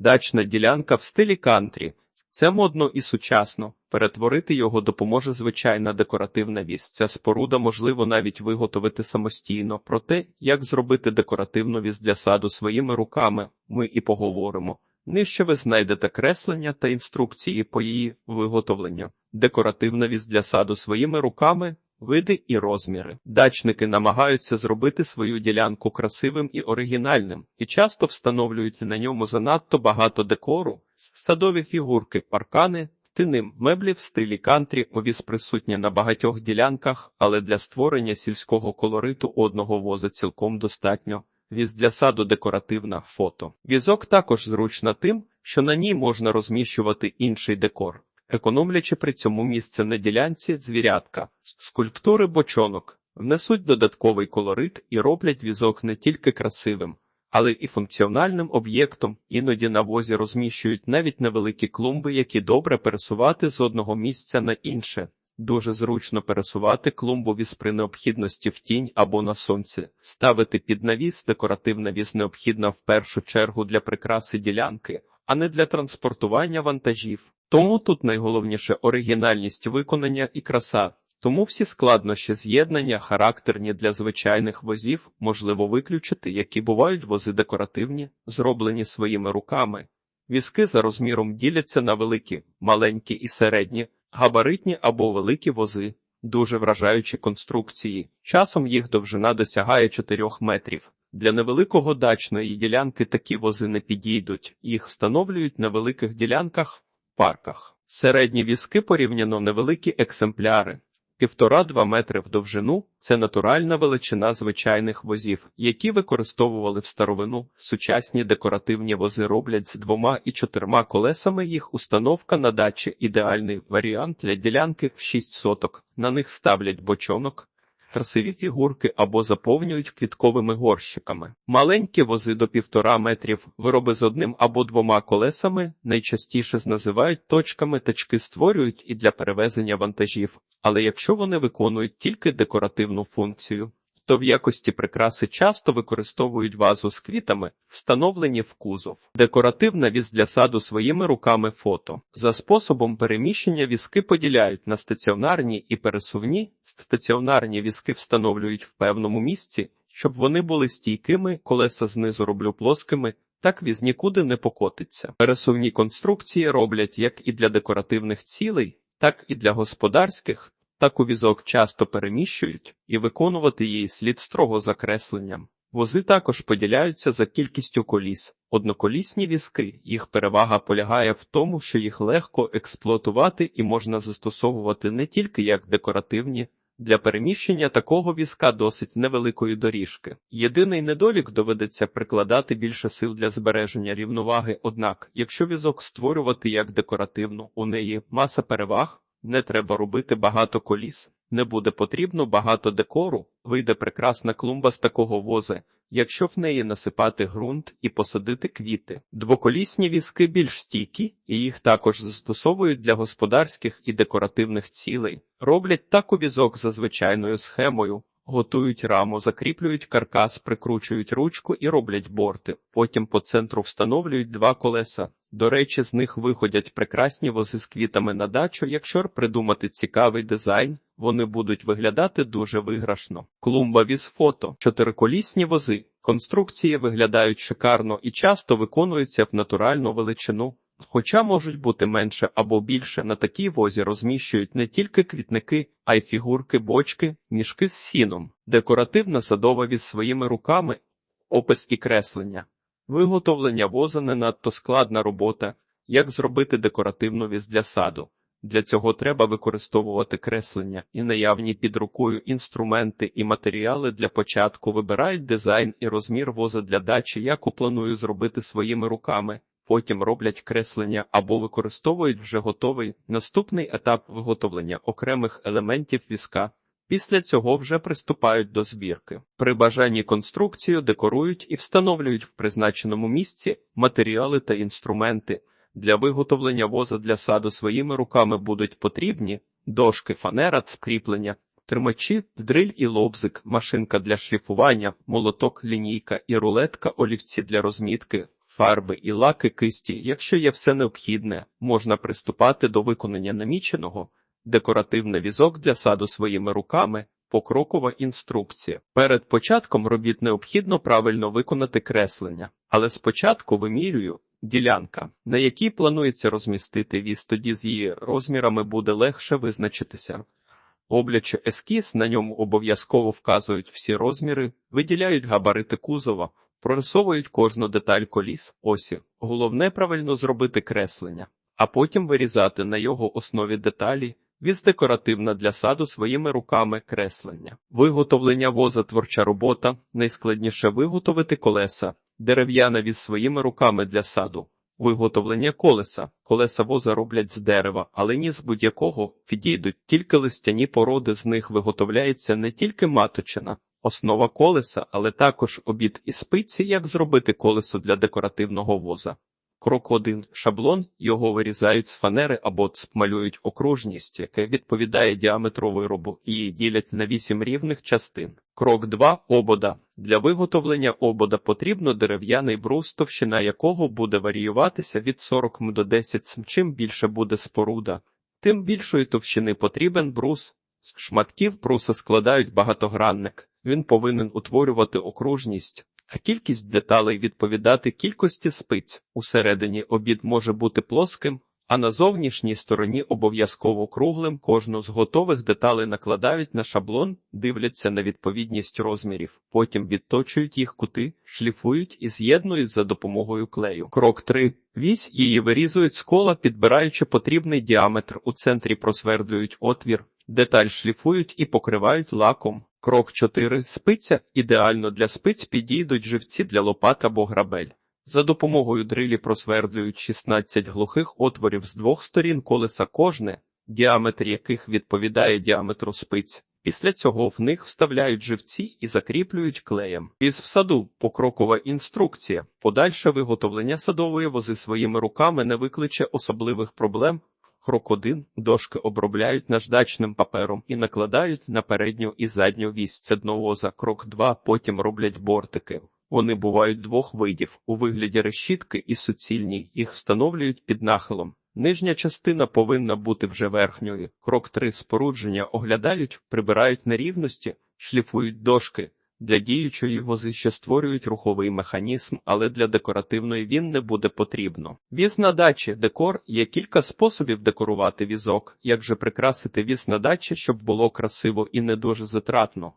Дачна ділянка в стилі кантрі. Це модно і сучасно. Перетворити його допоможе звичайна декоративна вісь. Ця споруда можливо навіть виготовити самостійно. Про те, як зробити декоративну вісь для саду своїми руками, ми і поговоримо. Нижче ви знайдете креслення та інструкції по її виготовленню. Декоративна вісь для саду своїми руками, види і розміри. Дачники намагаються зробити свою ділянку красивим і оригінальним, і часто встановлюють на ньому занадто багато декору, садові фігурки, паркани. Тиним меблі в стилі кантрі овіс присутні на багатьох ділянках, але для створення сільського колориту одного воза цілком достатньо. Віз для саду декоративна фото. Візок також зручна тим, що на ній можна розміщувати інший декор, економлячи при цьому місце на ділянці звірятка, скульптури бочонок, внесуть додатковий колорит і роблять візок не тільки красивим, але і функціональним об'єктом. Іноді на возі розміщують навіть невеликі клумби, які добре пересувати з одного місця на інше. Дуже зручно пересувати клумбу віз при необхідності в тінь або на сонці. Ставити під навіс декоративна віз необхідна в першу чергу для прикраси ділянки, а не для транспортування вантажів. Тому тут найголовніше оригінальність виконання і краса. Тому всі складнощі з'єднання характерні для звичайних возів можливо виключити, які бувають вози декоративні, зроблені своїми руками. Візки за розміром діляться на великі, маленькі і середні, габаритні або великі вози, дуже вражаючі конструкції. Часом їх довжина досягає 4 метрів. Для невеликого дачної ділянки такі вози не підійдуть, їх встановлюють на великих ділянках, парках. Середні візки порівняно невеликі екземпляри. Півтора-два метри в довжину це натуральна величина звичайних возів, які використовували в старовину. Сучасні декоративні вози роблять з двома і чотирма колесами. Їх установка на дачі ідеальний варіант для ділянки в 6 соток. На них ставлять бочонок, красиві фігурки або заповнюють квітковими горщиками. Маленькі вози до півтора метрів, вироби з одним або двома колесами, найчастіше називають точками тачки створюють і для перевезення вантажів, але якщо вони виконують тільки декоративну функцію, то в якості прикраси часто використовують вазу з квітами, встановлені в кузов. Декоративна віз для саду своїми руками фото. За способом переміщення візки поділяють на стаціонарні і пересувні. Стаціонарні візки встановлюють в певному місці, щоб вони були стійкими, колеса знизу роблю плоскими. Так віз нікуди не покотиться. Пересувні конструкції роблять як і для декоративних цілей, так і для господарських. Таку візок часто переміщують, і виконувати її слід строго закресленням. Вози також поділяються за кількістю коліс. Одноколісні візки, їх перевага полягає в тому, що їх легко експлуатувати і можна застосовувати не тільки як декоративні. Для переміщення такого візка досить невеликої доріжки. Єдиний недолік доведеться прикладати більше сил для збереження рівноваги, однак, якщо візок створювати як декоративну, у неї маса переваг. Не треба робити багато коліс, не буде потрібно багато декору, вийде прекрасна клумба з такого вози, якщо в неї насипати ґрунт і посадити квіти. Двоколісні візки більш стійкі, і їх також застосовують для господарських і декоративних цілей. Роблять таку візок за звичайною схемою. Готують раму, закріплюють каркас, прикручують ручку і роблять борти. Потім по центру встановлюють два колеса. До речі, з них виходять прекрасні вози з квітами на дачу. Якщо придумати цікавий дизайн, вони будуть виглядати дуже виграшно. Клумба віз фото, чотириколісні вози. Конструкції виглядають шикарно і часто виконуються в натуральну величину. Хоча можуть бути менше або більше, на такій возі розміщують не тільки квітники, а й фігурки, бочки, мішки з сіном, декоративна садова віз своїми руками, опис і креслення. Виготовлення воза не надто складна робота, як зробити декоративну віз для саду. Для цього треба використовувати креслення і наявні під рукою інструменти і матеріали для початку вибирають дизайн і розмір воза для дачі, яку планую зробити своїми руками. Потім роблять креслення або використовують вже готовий наступний етап виготовлення окремих елементів візка. Після цього вже приступають до збірки. При бажанні конструкцію декорують і встановлюють в призначеному місці матеріали та інструменти. Для виготовлення воза для саду своїми руками будуть потрібні дошки, фанера, скріплення, тримачі, дриль і лобзик, машинка для шліфування, молоток, лінійка і рулетка, олівці для розмітки, фарби і лаки кисті. Якщо є все необхідне, можна приступати до виконання наміченого. Декоративний візок для саду своїми руками. Покрокова інструкція. Перед початком робіт необхідно правильно виконати креслення, але спочатку вимірюю ділянка, на якій планується розмістити віз, тоді з її розмірами буде легше визначитися. Облячи ескіз, на ньому обов'язково вказують всі розміри, виділяють габарити кузова, прорисовують кожну деталь коліс, осі. Головне правильно зробити креслення, а потім вирізати на його основі деталі. Віз декоративна для саду своїми руками креслення. Виготовлення воза творча робота. Найскладніше виготовити колеса. Дерев'яна віз своїми руками для саду. Виготовлення колеса. Колеса воза роблять з дерева, але ні з будь-якого підійдуть тільки листяні породи, з них виготовляється не тільки маточина, основа колеса, але також обід і спиці, як зробити колесо для декоративного воза. Крок 1. Шаблон. Його вирізають з фанери або цп малюють окружність, яке відповідає діаметру виробу, і її ділять на 8 рівних частин. Крок 2. Обода. Для виготовлення обода потрібно дерев'яний брус, товщина якого буде варіюватися від 40 м до 10 см. Чим більше буде споруда, тим більшої товщини потрібен брус. З шматків бруса складають багатогранник. Він повинен утворювати окружність а кількість деталей відповідати кількості спиць. Усередині обід може бути плоским, а на зовнішній стороні обов'язково круглим. Кожну з готових деталей накладають на шаблон, дивляться на відповідність розмірів, потім відточують їх кути, шліфують і з'єднують за допомогою клею. Крок 3. Вісь її вирізують з кола, підбираючи потрібний діаметр. У центрі просвердлюють отвір, деталь шліфують і покривають лаком. Крок 4. Спиця. Ідеально для спиць підійдуть живці для лопат або грабель. За допомогою дрилі просвердлюють 16 глухих отворів з двох сторін колеса кожне, діаметр яких відповідає діаметру спиць. Після цього в них вставляють живці і закріплюють клеєм. Із саду покрокова інструкція. Подальше виготовлення садової вози своїми руками не викличе особливих проблем. Крок 1. Дошки обробляють наждачним папером і накладають на передню і задню вісь це. Крок 2. Потім роблять бортики. Вони бувають двох видів у вигляді решітки і суцільні. Їх встановлюють під нахилом. Нижня частина повинна бути вже верхньою. Крок 3. Спорудження оглядають, прибирають нерівності, шліфують дошки. Для діючої вози ще створюють руховий механізм, але для декоративної він не буде потрібно. Віз на дачі декор є кілька способів декорувати візок, як же прикрасити віз на дачі, щоб було красиво і не дуже затратно.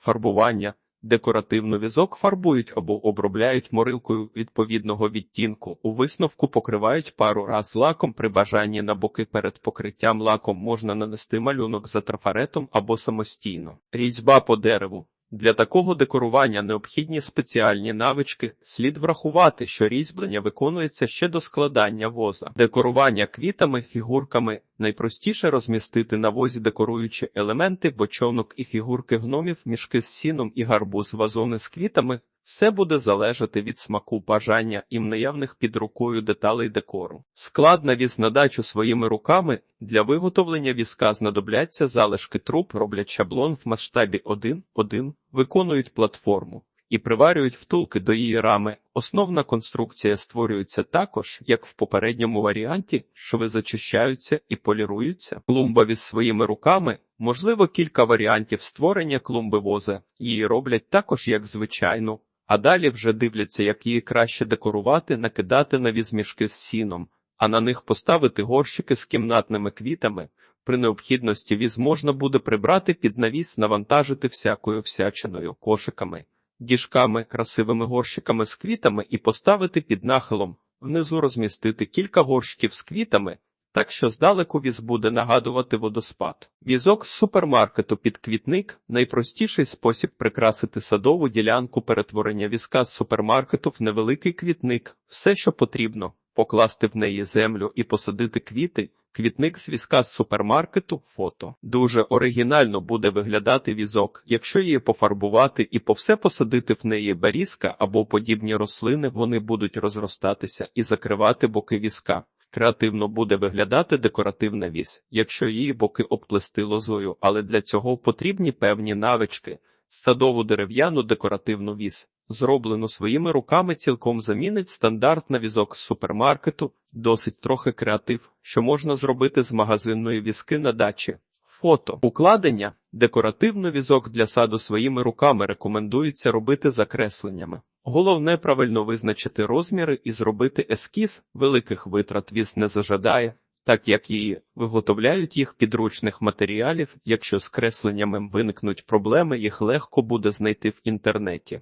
Фарбування. Декоративно візок фарбують або обробляють морилкою відповідного відтінку. У висновку покривають пару раз лаком при бажанні на боки перед покриттям лаком можна нанести малюнок за трафаретом або самостійно. Різьба по дереву. Для такого декорування необхідні спеціальні навички. Слід врахувати, що різьблення виконується ще до складання воза. Декорування квітами, фігурками найпростіше розмістити на возі декоруючі елементи, бочонок і фігурки гномів, мішки з сіном і гарбуз, вазони з квітами. Все буде залежати від смаку бажання і наявних під рукою деталей декору. Склад на віз на своїми руками для виготовлення візка знадобляться залишки труб, роблять шаблон в масштабі 1-1, виконують платформу і приварюють втулки до її рами. Основна конструкція створюється також, як в попередньому варіанті, шви зачищаються і поліруються. Клумба віз своїми руками. Можливо, кілька варіантів створення клумби воза. Її роблять також як звичайну а далі вже дивляться, як її краще декорувати, накидати на візмішки з сіном, а на них поставити горщики з кімнатними квітами. При необхідності віз можна буде прибрати під навіс, навантажити всякою всячиною, кошиками, діжками, красивими горщиками з квітами і поставити під нахилом, внизу розмістити кілька горщиків з квітами. Так що здалеку віз буде нагадувати водоспад. Візок з супермаркету під квітник найпростіший спосіб прикрасити садову ділянку перетворення візка з супермаркету в невеликий квітник, все, що потрібно, покласти в неї землю і посадити квіти. Квітник з візка з супермаркету фото. Дуже оригінально буде виглядати візок, якщо її пофарбувати і по все посадити в неї берізка або подібні рослини, вони будуть розростатися і закривати боки візка. Креативно буде виглядати декоративна вісь, якщо її боки обплести лозою, але для цього потрібні певні навички. Садову дерев'яну декоративну вісь зроблену своїми руками, цілком замінить стандартний візок з супермаркету, досить трохи креатив, що можна зробити з магазинної візки на дачі. Фото укладення декоративний візок для саду своїми руками рекомендується робити закресленнями. Головне правильно визначити розміри і зробити ескіз, великих витрат віз не зажадає, так як її виготовляють їх підручних матеріалів. Якщо з кресленнями виникнуть проблеми, їх легко буде знайти в інтернеті.